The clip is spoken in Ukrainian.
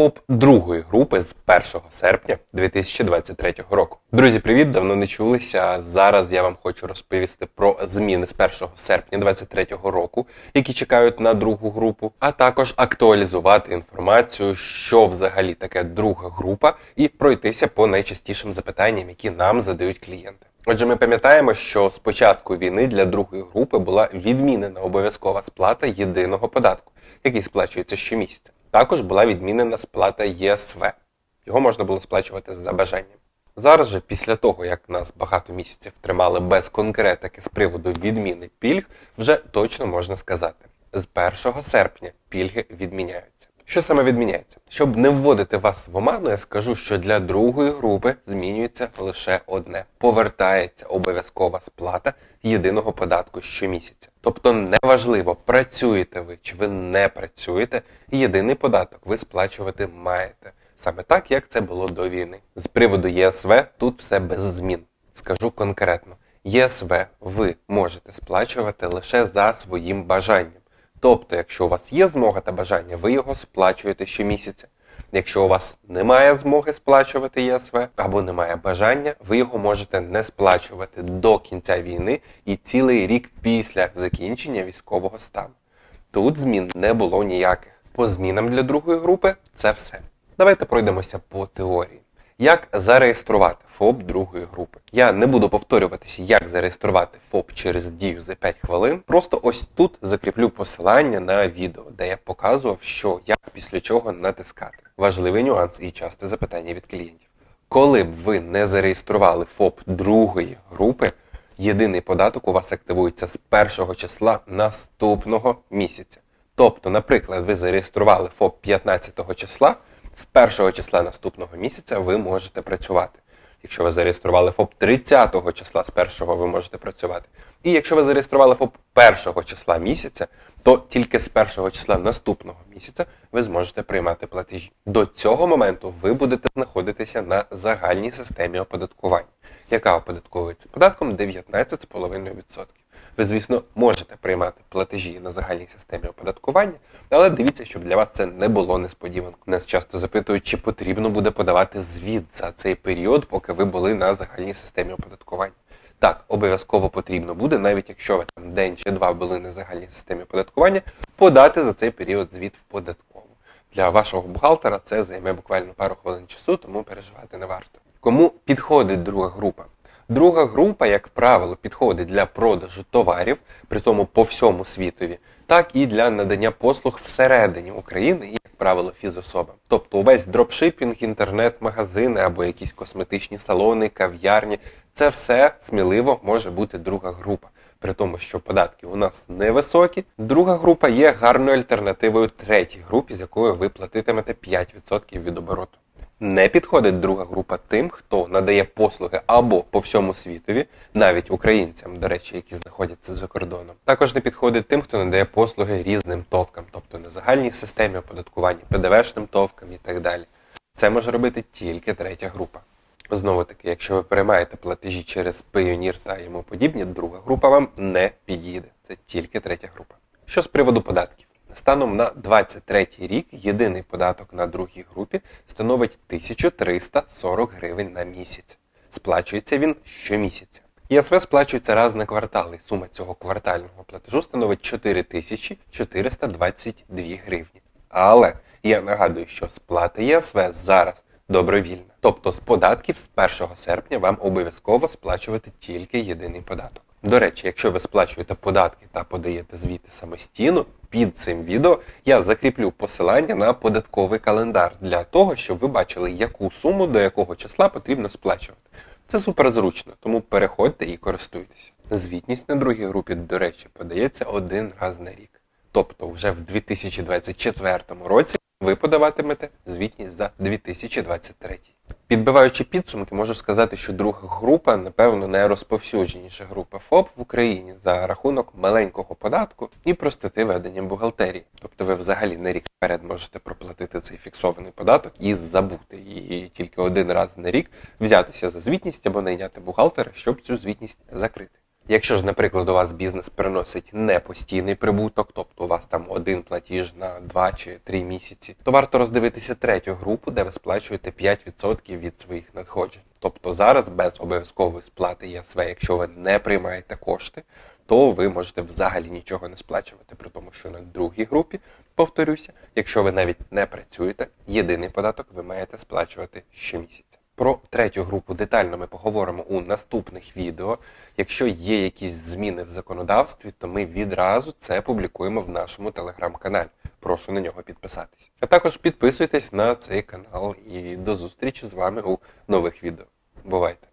ФОП другої групи з 1 серпня 2023 року. Друзі, привіт! Давно не чулися. Зараз я вам хочу розповісти про зміни з 1 серпня 2023 року, які чекають на другу групу, а також актуалізувати інформацію, що взагалі таке друга група, і пройтися по найчастішим запитанням, які нам задають клієнти. Отже, ми пам'ятаємо, що з початку війни для другої групи була відмінена обов'язкова сплата єдиного податку, який сплачується щомісяця. Також була відмінена сплата ЄСВ. Його можна було сплачувати за бажанням. Зараз же, після того, як нас багато місяців тримали без конкретики з приводу відміни пільг, вже точно можна сказати: з 1 серпня пільги відміняються. Що саме відміняється? Щоб не вводити вас в оману, я скажу, що для другої групи змінюється лише одне: повертається обов'язкова сплата єдиного податку щомісяця. Тобто неважливо, працюєте ви чи ви не працюєте, єдиний податок ви сплачувати маєте. Саме так, як це було до війни. З приводу ЄСВ тут все без змін. Скажу конкретно: ЄСВ ви можете сплачувати лише за своїм бажанням. Тобто, якщо у вас є змога та бажання, ви його сплачуєте щомісяця. Якщо у вас немає змоги сплачувати ЄСВ або немає бажання, ви його можете не сплачувати до кінця війни і цілий рік після закінчення військового стану. Тут змін не було ніяких. По змінам для другої групи це все. Давайте пройдемося по теорії. Як зареєструвати ФОП другої групи? Я не буду повторюватися, як зареєструвати ФОП через дію за 5 хвилин. Просто ось тут закріплю посилання на відео, де я показував, що як після чого натискати. Важливий нюанс і часте запитання від клієнтів. Коли б ви не зареєстрували ФОП другої групи, єдиний податок у вас активується з першого числа наступного місяця. Тобто, наприклад, ви зареєстрували ФОП 15 числа з першого числа наступного місяця ви можете працювати. Якщо ви зареєстрували ФОП 30 числа з першого ви можете працювати. І якщо ви зареєстрували ФОП першого числа місяця, то тільки з першого числа наступного місяця ви зможете приймати платежі. До цього моменту ви будете знаходитися на загальній системі оподаткування, яка оподатковується податком 19,5%. Ви, звісно, можете приймати платежі на загальній системі оподаткування, але дивіться, щоб для вас це не було несподіванкою. Нас часто запитують, чи потрібно буде подавати звіт за цей період, поки ви були на загальній системі оподаткування. Так, обов'язково потрібно буде, навіть якщо ви там день чи два були на загальній системі оподаткування, подати за цей період звіт в податкову. Для вашого бухгалтера це займе буквально пару хвилин часу, тому переживати не варто. Кому підходить друга група? Друга група, як правило, підходить для продажу товарів, при тому по всьому світові, так і для надання послуг всередині України і, як правило, фізособам. Тобто увесь дропшипінг, інтернет-магазини або якісь косметичні салони, кав'ярні це все сміливо може бути друга група. При тому, що податки у нас невисокі. Друга група є гарною альтернативою третій групі, з якою ви платитимете 5% від обороту. Не підходить друга група тим, хто надає послуги або по всьому світові, навіть українцям, до речі, які знаходяться за кордоном. Також не підходить тим, хто надає послуги різним товкам, тобто на загальній системі оподаткування, ПДВшним товкам і так далі. Це може робити тільки третя група. Знову таки, якщо ви приймаєте платежі через Payoneer та йому подібні, друга група вам не підійде. Це тільки третя група. Що з приводу податків? Станом на 23 рік єдиний податок на другій групі становить 1340 гривень на місяць. Сплачується він щомісяця. ЄСВ сплачується раз на квартал, і сума цього квартального платежу становить 4422 гривні. Але я нагадую, що сплата ЄСВ зараз добровільна. Тобто з податків з 1 серпня вам обов'язково сплачувати тільки єдиний податок. До речі, якщо ви сплачуєте податки та подаєте звіти самостійно, під цим відео я закріплю посилання на податковий календар для того, щоб ви бачили, яку суму до якого числа потрібно сплачувати. Це супер зручно, тому переходьте і користуйтесь. Звітність на другій групі, до речі, подається один раз на рік. Тобто вже в 2024 році ви подаватимете звітність за 2023. Підбиваючи підсумки, можу сказати, що друга група, напевно, найрозповсюдженіша група ФОП в Україні за рахунок маленького податку і простоти ведення бухгалтерії. Тобто ви взагалі на рік вперед можете проплатити цей фіксований податок і забути і тільки один раз на рік взятися за звітність або найняти бухгалтера, щоб цю звітність закрити. Якщо ж, наприклад, у вас бізнес приносить не постійний прибуток, тобто у вас там один платіж на 2 чи 3 місяці, то варто роздивитися третю групу, де ви сплачуєте 5% від своїх надходжень. Тобто зараз без обов'язкової сплати ЄСВ, якщо ви не приймаєте кошти, то ви можете взагалі нічого не сплачувати. При тому, що на другій групі, повторюся, якщо ви навіть не працюєте, єдиний податок ви маєте сплачувати щомісяця. Про третю групу детально ми поговоримо у наступних відео. Якщо є якісь зміни в законодавстві, то ми відразу це публікуємо в нашому телеграм-каналі. Прошу на нього підписатись. А також підписуйтесь на цей канал і до зустрічі з вами у нових відео. Бувайте!